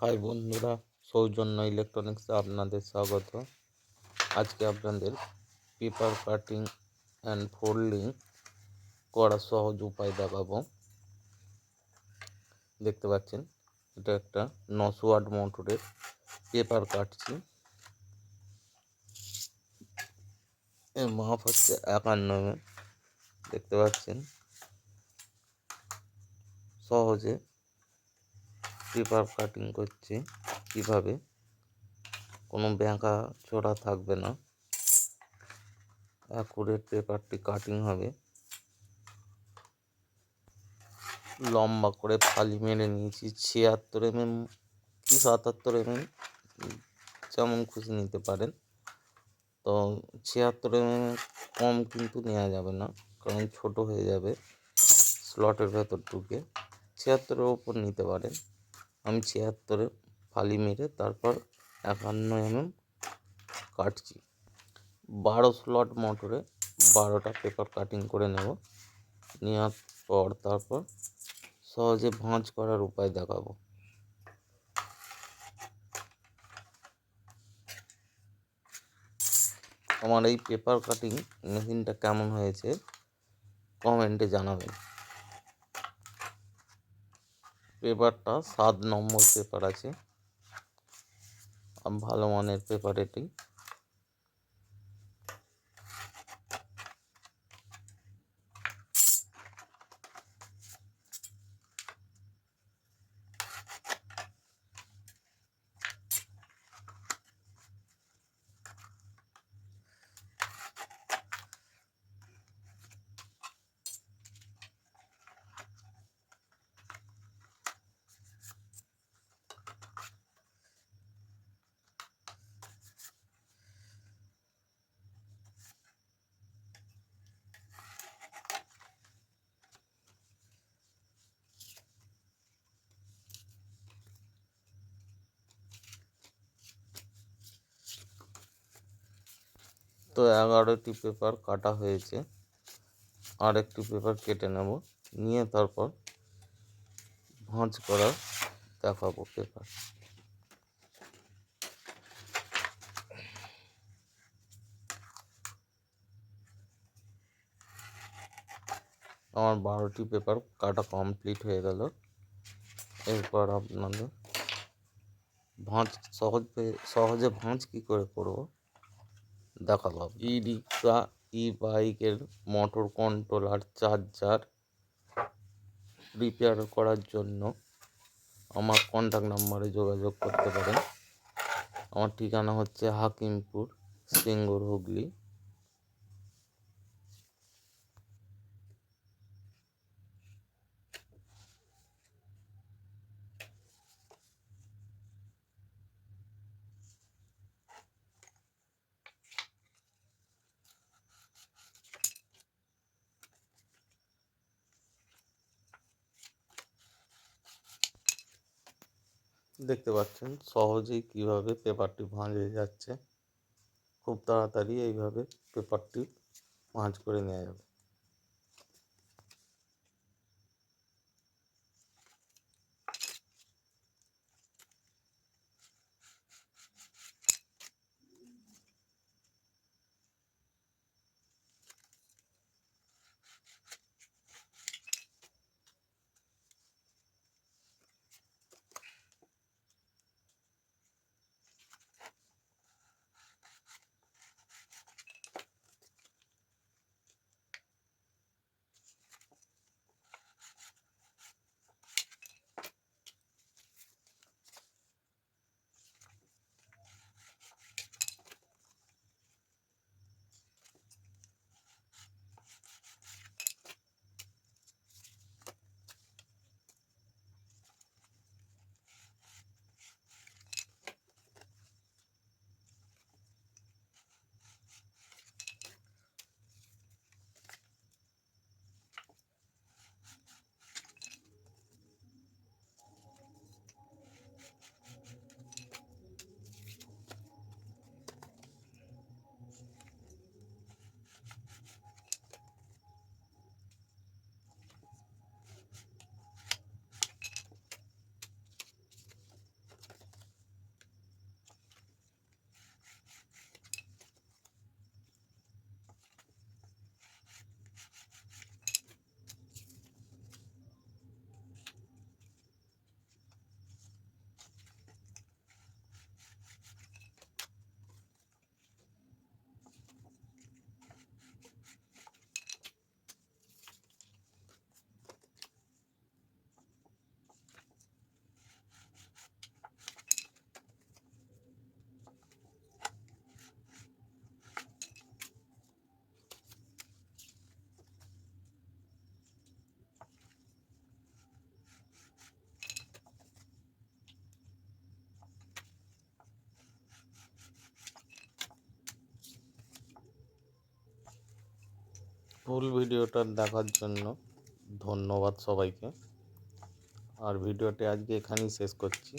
High বন্ধুরা, সৌজন্য ইলেকট্রনিক্সে আপনাদের স্বাগত। আজকে আপনাদের পেপার কাটিং অ্যান্ড ফোল্ডিং করার সহজ উপায় দেখাবো। দেখতে পাচ্ছেন, এটা একটা নশো ওয়াট মোটরের পেপার কাটছি। এর মাপ হচ্ছে একান্ন। দেখতে পাচ্ছেন, সহজে পেপার কাটিং করছি, কীভাবে? কোনো ব্যাঁকা চোরা থাকবে না। অ্যাকুরেট পেপারটি কাটিং হবে। লম্বা করে ফালি মেরে নিয়েছি, ছিয়াত্তর এমএম কি সাতাত্তর এমএম যেমন খুশি নিতে পারেন। তো ছিয়াত্তর এমএম কম কিন্তু নেওয়া যাবে না, কারণ ছোট হয়ে যাবে স্লটের ভেতর ঢুকে। ছিয়াত্তরের ওপর নিতে পারেন। আমি ছিয়াত্তরে ফালি মেরে তারপর একান্ন এমএম কাটছি। বারো স্লট মোটরে বারোটা পেপার কাটিং করে নেব। নেওয়ার পর তারপর সহজে ভাঁজ করার উপায় দেখাবো। আমার এই পেপার কাটিং মেশিনটা কেমন হয়েছে? কমেন্টে জানাবেন। পেপারটা সাত নম্বর পেপার আছে। ভালো মানের পেপার এটি। তো এগারোটি পেপার কাটা হয়েছে। আর একটি পেপার কেটে নেব। নিয়ে তারপর ভাঁজ করার দেখাবো পেপার আমার বারোটি পেপার কাটা কমপ্লিট হয়ে গেল। এরপর আপনাদের ভাঁজ সহজ সহজে ভাঁজ কী করে করব? দেখাবো ই রিক্সা, ই বাইকের মোটর কন্ট্রোলার, চার্জার রিপেয়ার করার জন্য আমার কন্ট্যাক্ট নাম্বারে যোগাযোগ করতে পারেন। আমার ঠিকানা হচ্ছে হাকিমপুর, সিঙ্গুর হুগলি। দেখতে পাচ্ছেন সহজেই কীভাবে পেপারটি ভাঁজ হয়ে যাচ্ছে। খুব তাড়াতাড়ি এইভাবে পেপারটি ভাঁজ করে নেওয়া যাবে। ফুল ভিডিওটা দেখার জন্য ধন্যবাদ সবাইকে। আর ভিডিওটি আজকে এখানেই শেষ করছি।